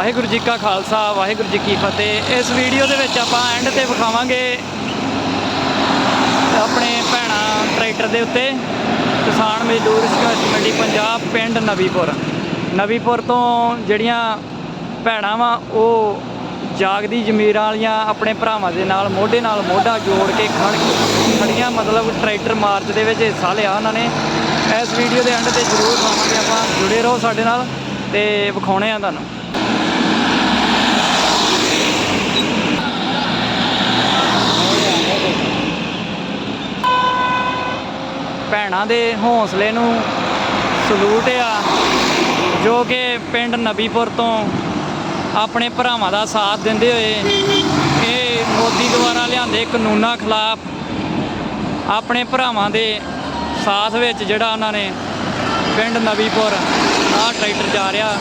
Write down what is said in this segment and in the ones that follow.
ਵਾਹਿਗੁਰੂ ਜੀ ਕਾ ਖਾਲਸਾ, ਵਾਹਿਗੁਰੂ ਜੀ ਕੀ ਫਤਿਹ। ਇਸ ਵੀਡੀਓ ਦੇ ਵਿੱਚ ਆਪਾਂ ਐਂਡ ਤੇ ਵਿਖਾਵਾਂਗੇ ਆਪਣੇ ਭੈਣਾ ਟਰੈਕਟਰ ਦੇ ਉੱਤੇ। ਕਿਸਾਨ ਮਜ਼ਦੂਰ ਸੰਘਰਸ਼ ਮੰਡੀ ਪੰਜਾਬ, ਪਿੰਡ ਨਵੀਪੁਰ। ਨਵੀਪੁਰ ਤੋਂ ਜਿਹੜੀਆਂ ਭੈਣਾਂ ਵਾ, ਉਹ ਜਾਗਦੀ ਜ਼ਮੀਰਾਂ ਵਾਲੀਆਂ ਆਪਣੇ ਭਰਾਵਾਂ ਦੇ ਨਾਲ, ਮੋਢੇ ਨਾਲ ਮੋਢਾ ਜੋੜ ਕੇ ਖੜ ਖੜੀਆਂ, ਮਤਲਬ ਟਰੈਕਟਰ ਮਾਰਚ ਦੇ ਵਿੱਚ ਹਿੱਸਾ ਲਿਆ ਉਹਨਾਂ ਨੇ। ਇਸ ਵੀਡੀਓ ਦੇ ਐਂਡ ਤੇ ਜ਼ਰੂਰ ਖਾਵਾਂਗੇ ਆਪਾਂ। ਜੁੜੇ ਰਹੋ ਸਾਡੇ ਨਾਲ ਤੇ ਵਿਖਾਉਣੇ ਆ ਤੁਹਾਨੂੰ। ਭੈਣਾਂ ਦੇ ਹੌਸਲੇ ਨੂੰ ਸਲੂਟ ਆ, ਜੋ ਕਿ ਪਿੰਡ ਨਬੀਪੁਰ ਤੋਂ ਆਪਣੇ ਭਰਾਵਾਂ ਦਾ ਸਾਥ ਦਿੰਦੇ ਹੋਏ ਇਹ ਮੋਦੀ ਦੁਆਰਾ ਲਿਆਂਦੇ ਕਾਨੂੰਨਾਂ ਖਿਲਾਫ ਆਪਣੇ ਭਰਾਵਾਂ ਦੇ ਸਾਥ ਵਿੱਚ ਜਿਹੜਾ ਉਹਨਾਂ ਨੇ ਪਿੰਡ ਨਬੀਪੁਰ ਆਹ ਟਰੈਕਟਰ ਜਾ ਰਿਹਾ।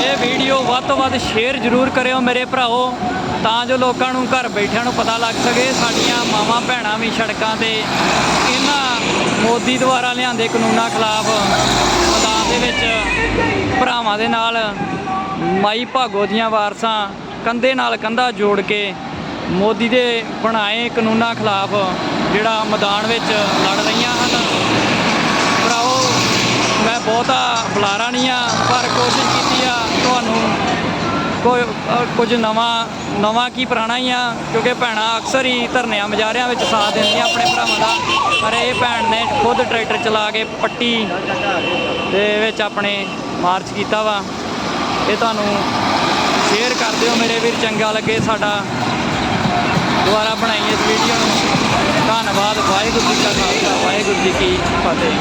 ਇਹ ਵੀਡੀਓ ਵੱਧ ਤੋਂ ਵੱਧ ਸ਼ੇਅਰ ਜ਼ਰੂਰ ਕਰਿਓ ਮੇਰੇ ਭਰਾਓ ਤਾਂ ਜੋ ਲੋਕਾਂ ਨੂੰ ਘਰ ਬੈਠਿਆਂ ਨੂੰ ਪਤਾ ਲੱਗ ਸਕੇ, ਸਾਡੀਆਂ ਮਾਵਾਂ ਭੈਣਾਂ ਵੀ ਸੜਕਾਂ ਤੇ ਇਹਨਾਂ ਮੋਦੀ ਦੁਆਰਾ ਲਿਆਂਦੇ ਕਾਨੂੰਨਾਂ ਖਿਲਾਫ ਮੈਦਾਨ ਦੇ ਵਿੱਚ ਭਰਾਵਾਂ ਦੇ ਨਾਲ ਮਾਈ ਭਾਗੋ ਦੀਆਂ ਵਾਰਸਾਂ ਕੰਧੇ ਨਾਲ ਕੰਧਾ ਜੋੜ ਕੇ ਮੋਦੀ ਦੇ ਬਣਾਏ ਕਾਨੂੰਨਾਂ ਖਿਲਾਫ ਜਿਹੜਾ ਮੈਦਾਨ ਵਿੱਚ ਲੜ ਰਹੀਆਂ ਹਨ। ਭਰਾਓ ਮੈਂ ਬਹੁਤਾ ਬੁਲਾਰਾ ਨਹੀਂ ਆ, ਪਰ ਕੋਸ਼ਿਸ਼ ਕੀਤੀ ਆ ਤੁਹਾਨੂੰ ਕੋਈ ਕੁਝ ਨਵਾਂ ਨਵਾਂ ਕੀ ਪੁਰਾਣਾ ਹੀ ਆ, ਕਿਉਂਕਿ ਭੈਣਾਂ ਅਕਸਰ ਹੀ ਧਰਨਿਆਂ ਮਜਾਰਿਆਂ ਵਿੱਚ ਸਾਥ ਦਿੰਦੀਆਂ ਆਪਣੇ ਭਰਾਵਾਂ ਦਾ, ਪਰ ਇਹ ਭੈਣ ਨੇ ਖੁਦ ਟਰੈਕਟਰ ਚਲਾ ਕੇ ਪੱਟੀ ਦੇ ਵਿੱਚ ਆਪਣੇ ਮਾਰਚ ਕੀਤਾ ਵਾ। ਇਹ ਤੁਹਾਨੂੰ ਸ਼ੇਅਰ ਕਰ ਦਿਓ ਮੇਰੇ ਵੀਰ, ਚੰਗਾ ਲੱਗੇ ਸਾਡਾ ਦੁਆਰਾ ਬਣਾਈ ਇਸ ਵੀਡੀਓ ਨੂੰ। ਧੰਨਵਾਦ, ਵਾਹਿਗੁਰੂ ਜੀ ਕਾ ਖਾਲਸਾ, ਵਾਹਿਗੁਰੂ ਜੀ ਕੀ ਫਤਿਹ।